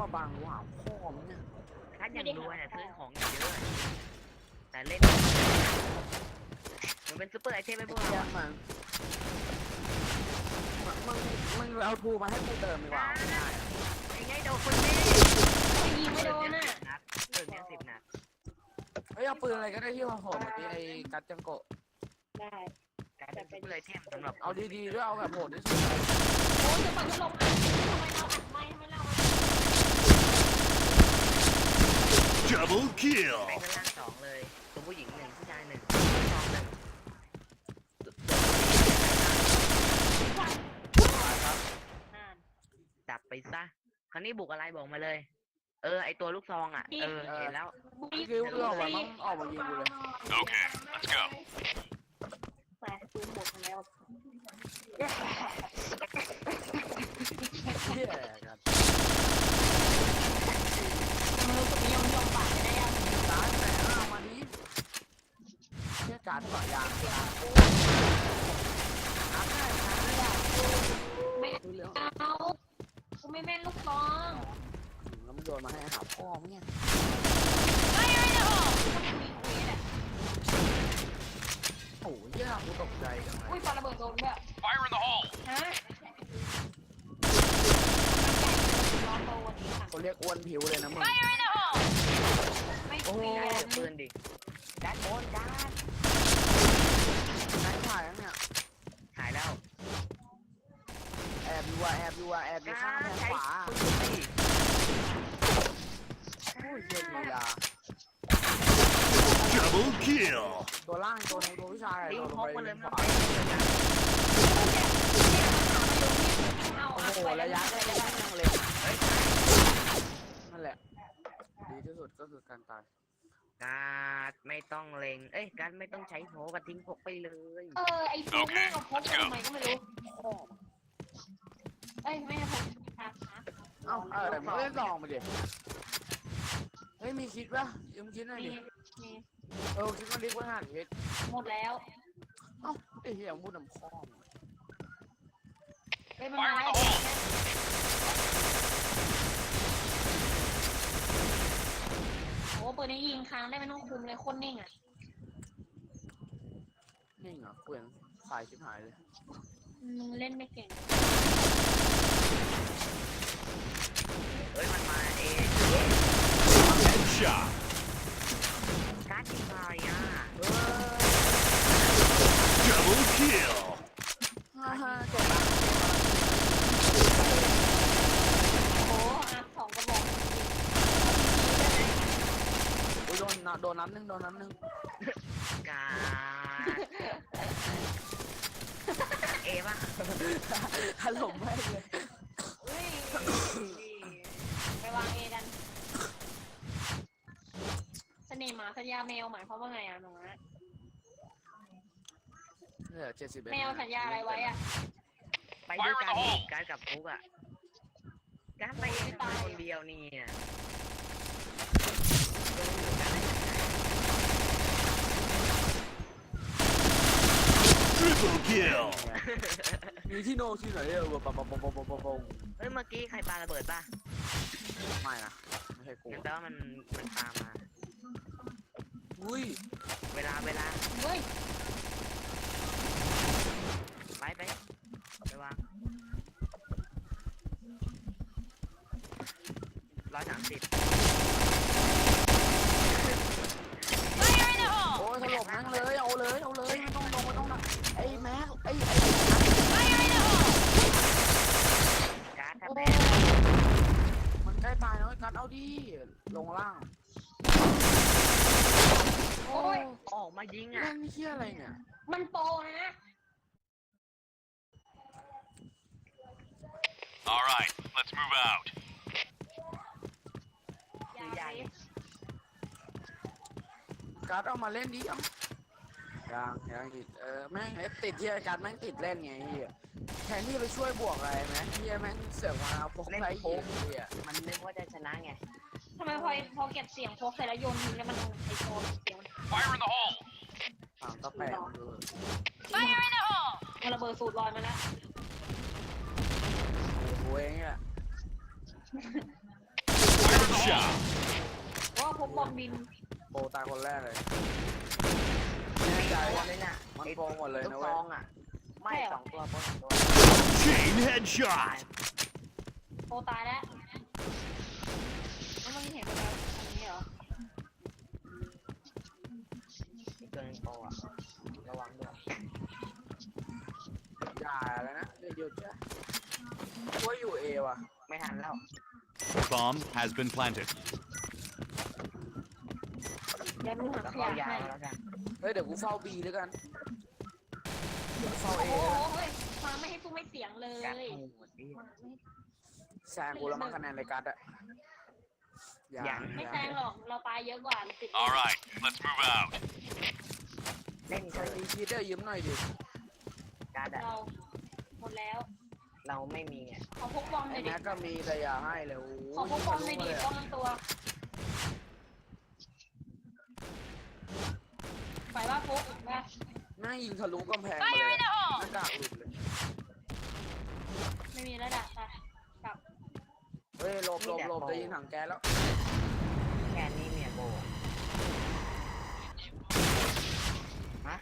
มาบังว้าวพ่อมึงเนี่ยถ้ายังรวยน่ะซื้อของอย่างเยอะแต่เล่นมันเป็นซูเปอร์ไอเทมไม่พวกเราเหี้ยอะมันมึงมึงมึงเอาทูมาให้กูเติมดีกว่าไม่ได้อะไอ้ไงโดนคนนี้ไม่ยิงไม่โดนอะนัดเติมเนี่ยสิบนัดเฮ้ยเอาปืนอะไรก็ได้ที่โหดๆเมื่อกี้ไอ้กัดจังโกะได้กลายเป็นซูเปอร์ไอเทมสำหรับเอาดีๆด้วยเอาแบบโหดที่สุดโอ้ยจะเปิดพัดลมอัดทำไมเราอัดไม่ทำไมเรา Double kill. ไปข้างล่างสองเลยตัวผู้หญิงหนึ่งผู้ชายหนึ่งสองหนึ่งอ่านจับไปซะ คราวนี้บุกอะไรบอกมาเลย เออ ไอตัวลูกซองอะ เออ เห็นแล้วนี่คือเรื่องออกมาต้องออกมายิงกูเลย Okay, let's go. แต่ปืนหมดแล้ว เหี้ยกัด ทำไมรู้สึกนิยมยอมปากไม่ได้ยัง ตายแต่เอามาดิเชี่ยการต่อยางไม่ดูเรื่องเอากูไม่แม่นลูกซองแล้วมันโยนมาให้หาพ่อมึงเนี่ยก็มีเควสอะโอ้ยเหี้ยกูตกใจกันเลอุ้ยยปาระเบิดโดนด้วย Fire in the hole. ฮะร้อนโตวันนี้ค่ะ เขาเรียกอ้วนผิวเลยนะมึงไม่โอ้โหได้เจอปืนดิด้านบนด้าน นั่งถ่ายแล้วเนี่ยถ่ายแล้วแอบดูอะแอบดูอะแอบดูข้างแทงขวาปืนดิโอ้ยเหี้ยดีละ Double kill. ตัวล่างตัวนึงตัวผู้ชายอะลิงตัวพลกงไปมาเลยขมันวาไปเลยนะโอ้โหระยะใกล้ๆยังเล็กเฮ้ยนั่นแหละ ดีที่สุดก็คือการตาย การดไม่ต้องเล็งเอ้ยการดไม่ต้องใช้โผกระทิ้งพกไปเลยเออไอ้พวกแม่งเอาพกทำไมก็ไม่รู้พ่อเอ้ยไม่ให้พกครับเอ้าเออมึงเล่นลองมาดิเฮ้ยมีคิดปะยืมคิดหน่อยมีดิมีเออคิดว่าเล็กกว่าห้าคิดหมดแล้วเอ้าไอ้เหี้ยพูดน้ำพ่อมึงเอ้ยมันมาแล้ว โอ้ปืนนี้ยิงค้างได้ไม่ต้องคุมเลยโคนนิ่งอะนิ่งเหรอะเปลี่ยนสายชิบหายเลย มึงเล่นไม่เก่งเอ้ยมันมาเอง Headshot. การดยิงมาอะเออ Double kill. ฮ่าฮ่าเจ็บปะ โอ้อาสองกระบอก โอ้ยโด นนะโดนน้ำหนึ่งโดนน้ำหนึ่งการดเอป่ะถล่มแม่งเลยเฮ้ยไปวางเอกันเสน่ห์หมาสัญญาแมวหมายความว่าไงอะหนูนะเนี่ยเจ็ดสิบแมวสัญญาอะไรไว้อะไปด้วยกันดิการดกับฟุกอะการดไปเองคนเดียวนี่อะ Triple kill. มีที่โนที่ไหนเออปะปะปะปะปะปะปะเฮ้ยเมื่อกี้ใครปาระเบิดป่ะไม่นะไม่ใช่กูงั้นแปลว่ามันมันตามมา อุ้ยเวลาเวลาเฮ้ยไปไปไปวางร้อยสามสิบ โอ้ยถล่มแม่งเลยเอาเลยเอาเลยไม่ต้องลงไม่ต้องนะไอ้แม็กไอ้ไอ้ การ์ดทับ โอ้ แบ ย น มันใกล้ตายแล้วไอ้กัดเอาดิ ลงล่าง โอ้ยออกมายิงอะ เล่นเฮี้ยอะไรเนี่ย มันโปรนะ All right, let's move out. อย่าใหญ่กัดเอามาเล่นดิเอ้ายังยังติดเออแม่งไอ้ติดเฮี้ยกัดแม่งติดเล่นไงเฮี้ยแทนที่ไปช่วยบวกอะไรไหมเฮี้ยแม่งเสือกมาเอาพกไรโค้งเฮี้ยมันนึกว่าจะชนะไง ทำไมพอพอเก็บเสียงโพกเสร็จแล้วโยนทิ้งแล้วมันไอโซนเสียงมัน Fire in the hole. ถามก็แปลกมันดูมันระเบิดสูตรลอยมาแล้วโอ้โหเองอะ Headshot. เพราะว่าพกบอมบินโปรตายคนแรกเลยไม่แน่ใจตัวว่าเลยน่ะมันไอ้โปรหมดเลยลูกนะซเว้ยองอะ ไม่สองตัวโปรสองตัว Chain ตาย headshot. โตตายแล้วแล้วมันเห็นไปแล้วอันนี้เหรอ อีกตัวหนึงโปรอะ ระวังด้วย อย่า แล้วนะเดี๋ยวหยุดจ้ะว่าอยู่เอว่ะ ไม่ทันแล้ว Bomb has been planted. เดี๋ยวดูหางแล้วขก็ยะยาวให้แล้วกันเฮ้ยเดี๋ยวกูเฝ้าบีแล้วกันเดี๋ยวเฝ้าโอ้เอโหเฮ้ยมาไม่ให้ตู้ไม่เสียงเลยกัดมาหูหมดดิไม่แซงกูแล้วมั้งคะแนนในการ์ดอะอย่ายังไม่แซงหรอกเราตายเยอะกว่าติด All right, let's move out. เล่นใครกันมีคิดได้ยืมหน่อยดิการ์ดอะเรา หมดแล้ว เราไม่มีอะขอพกบอมหไอ้น่อยดิแม็กก็มีแต่อย่าให้เลยโอ้ขอพกบอมหน่อยดิป้องกันตัวไปว่าพกอีกว่าแม่งยิงทะลุกำแพงมาเลยอะหน้ากากหลุดเลย ไม่มีแล้วด่ะไปกลับเฮ้ยหลบหลบหลบจะยิงถังแก๊สแล้ว แค่นี้เมียโบอะฮะ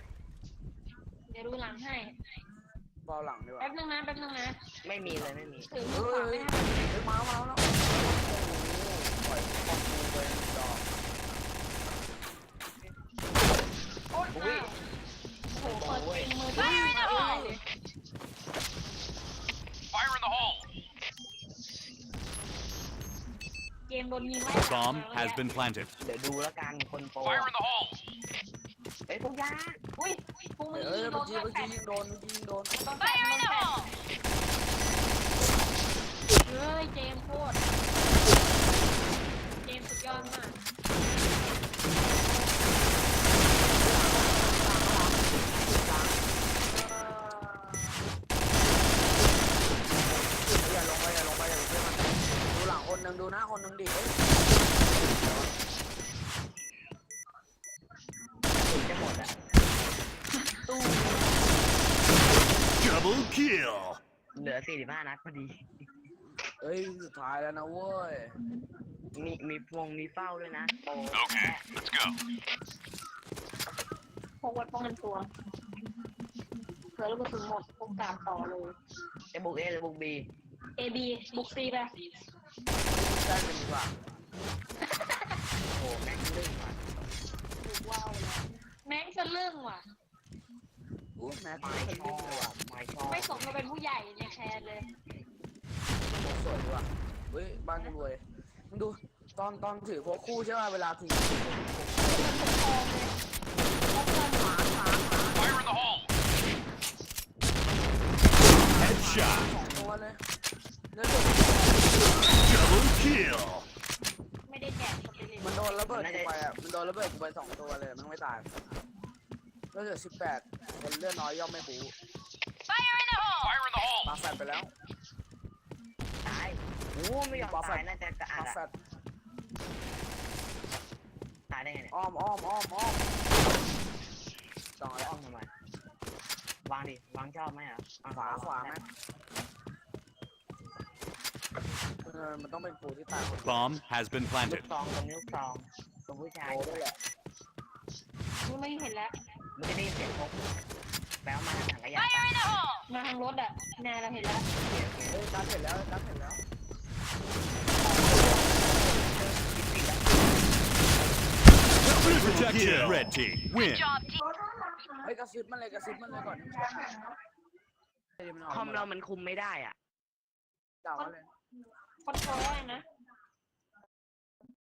เดี๋ยวดูหลังให้ เบาหลังดีกว่าแป๊บนึงนะแป๊บนึงนะไม่มีเลยไม่มีถือมือขวาไม่ให้มันเฮ้ยมามาแล้วโอ้โหปล่อยปล่อยมือไปดอกโอ๊ยอ้าวโอ้โหเปิดจริงมือถือมาเลย Fire in the hole. เกมโดนยิงไล่ Bomb has been planted. เดี๋ยวดูแล้วกันคนโปร Fire in the hole. เฮ้ยพวกยาอุ้ยพวกมึงเอยิองโดเมื่อนกี้แฟเมื่อกี้ยิงโดนเมื่อกี้ยิงโดนโดนแฟนโดนแฟนเฮ้ยเจมส์โคตร เจมส์สุดยอดมาก อย่าลงไปอย่าลงไปอย่าลงไปมันดูหลังคนหนึ่งดูหน้าคนหนึ่งดิเอ้ย ถึงจะหมดอะ Double kill. เหลือ45นัดพอดี เอ้ยสุดท้ายแล้วนะเว้ย มีมีพวงมีเฝ้าด้วยนะโปร Okay, let's go. พกไว้ป้องกันตัวเผื่อลูกกระสุนหมดพกตามต่อเลย จะบุกเอหรือบุกบี A B บุก C ไปแจ้งกันดีกว่าโอ้แม่งลื่นว่ะ บุกว้าวเลยแม่งจะเรื่องว่ะ อู้แม็กไม่ซ์ชเป็นอเรื่องเลยว่ะบไม่ชอบไม่สมกับเป็นผู้ใหญ่ในแคร์เลยโคตรสวยดีว่ะเฮ้ยบ้านกูรวยมึงดูตอนตอนถือพกคู่ใช่ป่ะเวลาทิ้งมันถูกทองเลยแล้วเพื่อนหมาหมาหมา Fire in the hole. Headshot. สองตัวเลยแล้วเดี๋ยว Double kill. ไม่ได้แจกสปิริตมันโดนระเบิดกูไปอะมันโดนระเบิดกูไปสองตัวเลยมันไม่ตาย แล้วเหลือสิบแปดคนเลือดน้อยย่อมไม่บู Fire in the hole. ปาแฟดไปแล้วตายโอ้ไม่ยอมตายน่าจะกระอัปากแฟอะดตายได้ไงเนี่ยอ้อมอ้อมอ้อมอ้อมสองอะไรอ้อมทำไมวางดิวางชอบไหมอะเอขวาขวาไหมเออมันต้องเป็นกูที่ตายคนเดียว Bomb has been ลู planted. กซองตรงนี้ลูกซองตรงผู้ชายโอ้ด้วยแหละ ไม่เห็นแล้ว มันจะได้ยินเสียงพกแปลว่ามาทางถังขยะมาทางรถอะแน่เราเห็นแล้วเฮ้ยตัดเห็นแล้วตัดเห็นแล้ว Protection. Red team win. เฮ้ยกระซิบมันเลยกระซิบมันเลยก่อนเฮ้ยมันออกคอมเรามันคุมไม่ได้อะเดามาเลยคอนโทรลได้นะ